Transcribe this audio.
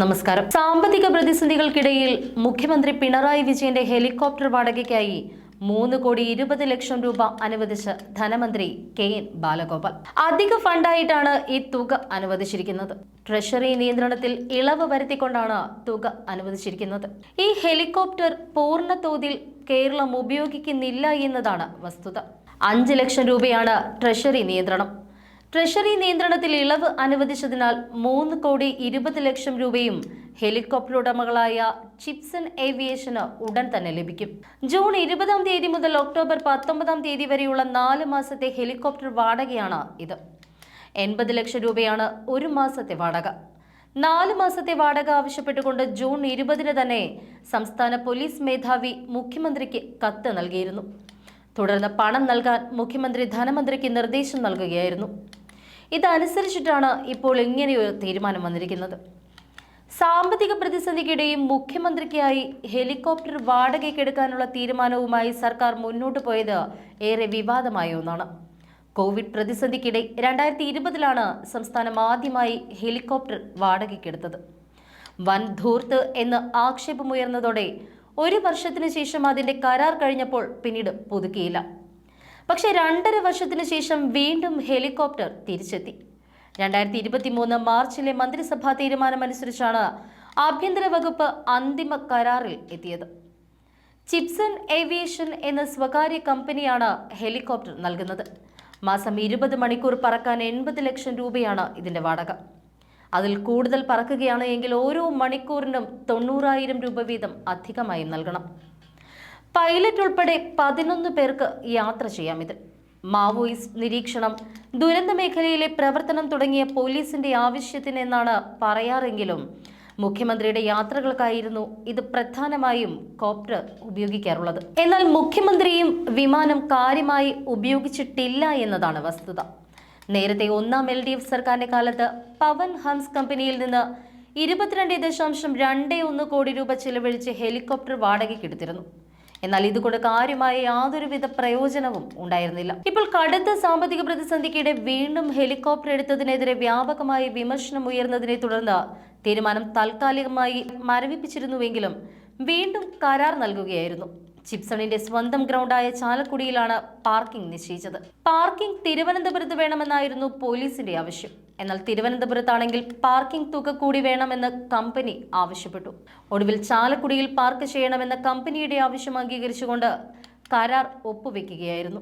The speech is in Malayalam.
നമസ്കാരം. സാമ്പത്തിക പ്രതിസന്ധികൾക്കിടയിൽ മുഖ്യമന്ത്രി പിണറായി വിജയന്റെ ഹെലികോപ്റ്റർ വാടകയ്ക്കായി മൂന്ന് കോടി ഇരുപത് ലക്ഷം രൂപ അനുവദിച്ച് ധനമന്ത്രി കെ എൻ ബാലഗോപാൽ. അധിക ഫണ്ടായിട്ടാണ് ഈ തുക അനുവദിച്ചിരിക്കുന്നത്. ട്രഷറി നിയന്ത്രണത്തിൽ ഇളവ് വരുത്തിക്കൊണ്ടാണ് തുക അനുവദിച്ചിരിക്കുന്നത്. ഈ ഹെലികോപ്റ്റർ പൂർണ തോതിൽ കേരളം ഉപയോഗിക്കുന്നില്ല എന്നതാണ് വസ്തുത. അഞ്ച് ലക്ഷം രൂപയാണ് ട്രഷറി നിയന്ത്രണം. ട്രഷറി നിയന്ത്രണത്തിൽ ഇളവ് അനുവദിച്ചതിനാൽ മൂന്ന് കോടി ഇരുപത് ലക്ഷം രൂപയും ഹെലികോപ്റ്റർ ഉടമകളായ ചിപ്സൺ ഏവിയേഷന് ഉടൻ തന്നെ ലഭിക്കും. ജൂൺ ഇരുപതാം തീയതി മുതൽ ഒക്ടോബർ പത്തൊമ്പതാം തീയതി വരെയുള്ള നാല് മാസത്തെ ഹെലികോപ്റ്റർ വാടകയാണ് ഇത്. എൺപത് ലക്ഷം രൂപയാണ് ഒരു മാസത്തെ വാടക. നാല് മാസത്തെ വാടക ആവശ്യപ്പെട്ടുകൊണ്ട് ജൂൺ ഇരുപതിന് തന്നെ സംസ്ഥാന പോലീസ് മേധാവി മുഖ്യമന്ത്രിക്ക് കത്ത് നൽകിയിരുന്നു. തുടർന്ന് പണം നൽകാൻ മുഖ്യമന്ത്രി ധനമന്ത്രിക്ക് നിർദ്ദേശം നൽകുകയായിരുന്നു. ഇതനുസരിച്ചിട്ടാണ് ഇപ്പോൾ ഇങ്ങനെയൊരു തീരുമാനം വന്നിരിക്കുന്നത്. സാമ്പത്തിക പ്രതിസന്ധിക്കിടെയും മുഖ്യമന്ത്രിക്കായി ഹെലികോപ്റ്റർ വാടകയ്ക്കെടുക്കാനുള്ള തീരുമാനവുമായി സർക്കാർ മുന്നോട്ട് പോയത് ഏറെ വിവാദമായ ഒന്നാണ്. കോവിഡ് പ്രതിസന്ധിക്കിടെ രണ്ടായിരത്തി ഇരുപതിലാണ് സംസ്ഥാനം ആദ്യമായി ഹെലികോപ്റ്റർ വാടകയ്ക്കെടുത്തത്. വൻ ധൂർത്ത് എന്ന് ആക്ഷേപമുയർന്നതോടെ ഒരു വർഷത്തിന് ശേഷം അതിന്റെ കരാർ കഴിഞ്ഞപ്പോൾ പിന്നീട് പുതുക്കിയില്ല. പക്ഷേ രണ്ടര വർഷത്തിന് ശേഷം വീണ്ടും ഹെലികോപ്റ്റർ തിരിച്ചെത്തി. രണ്ടായിരത്തി ഇരുപത്തി മൂന്ന് മാർച്ചിലെ മന്ത്രിസഭാ തീരുമാനമനുസരിച്ചാണ് ആഭ്യന്തര വകുപ്പ് അന്തിമ കരാറിൽ എത്തിയത്. ചിപ്സൺ ഏവിയേഷൻ എന്ന സ്വകാര്യ കമ്പനിയാണ് ഹെലികോപ്റ്റർ നൽകുന്നത്. മാസം ഇരുപത് മണിക്കൂർ പറക്കാൻ എൺപത് ലക്ഷം രൂപയാണ് ഇതിന്റെ വാടക. അതിൽ കൂടുതൽ പറക്കുകയാണ് എങ്കിൽ ഓരോ മണിക്കൂറിനും തൊണ്ണൂറായിരം രൂപ വീതം അധികമായി നൽകണം. പൈലറ്റ് ഉൾപ്പെടെ പതിനൊന്ന് പേർക്ക് യാത്ര ചെയ്യാം ഇതിൽ മാവോയിസ്റ്റ് നിരീക്ഷണം ദുരന്ത മേഖലയിലെ പ്രവർത്തനം തുടങ്ങിയ പോലീസിന്റെ ആവശ്യത്തിന് എന്നാണ് പറയാറെങ്കിലും മുഖ്യമന്ത്രിയുടെ യാത്രകൾക്കായിരുന്നു ഇത് പ്രധാനമായും കോപ്റ്റർ ഉപയോഗിക്കാറുള്ളത്. എന്നാൽ മുഖ്യമന്ത്രിയും വിമാനം കാര്യമായി ഉപയോഗിച്ചിട്ടില്ല എന്നതാണ് വസ്തുത. നേരത്തെ ഒന്നാം എൽ ഡി എഫ് സർക്കാരിന്റെ കാലത്ത് പവൻ ഹംസ് കമ്പനിയിൽ നിന്ന് ഇരുപത്തിരണ്ട് ദശാംശം രണ്ട് ഒന്ന് കോടി രൂപ ചിലവഴിച്ച് ഹെലികോപ്റ്റർ വാടകയ്ക്കെടുത്തിരുന്നു. എന്നാൽ ഇതുകൊണ്ട് കാര്യമായ യാതൊരുവിധ പ്രയോജനവും ഉണ്ടായിരുന്നില്ല. ഇപ്പോൾ കടുത്ത സാമ്പത്തിക പ്രതിസന്ധിക്കിടെ വീണ്ടും ഹെലികോപ്റ്റർ എടുത്തതിനെതിരെ വ്യാപകമായി വിമർശനം ഉയർന്നതിനെ തുടർന്ന് തീരുമാനം താൽക്കാലികമായി മരവിപ്പിച്ചിരുന്നുവെങ്കിലും വീണ്ടും കരാർ നൽകുകയായിരുന്നു. ചിപ്സണിന്റെ സ്വന്തം ഗ്രൗണ്ടായ ചാലക്കുടിയിലാണ് പാർക്കിംഗ് നിശ്ചയിച്ചത്. പാർക്കിംഗ് തിരുവനന്തപുരത്ത് വേണമെന്നായിരുന്നു പോലീസിന്റെ ആവശ്യം. എന്നാൽ തിരുവനന്തപുരത്താണെങ്കിൽ പാർക്കിംഗ് തുക കൂടി വേണമെന്ന് കമ്പനി ആവശ്യപ്പെട്ടു. ഒടുവിൽ ചാലക്കുടിയിൽ പാർക്ക് ചെയ്യണമെന്ന കമ്പനിയുടെ ആവശ്യം അംഗീകരിച്ചുകൊണ്ട് കരാർ ഒപ്പുവെക്കുകയായിരുന്നു.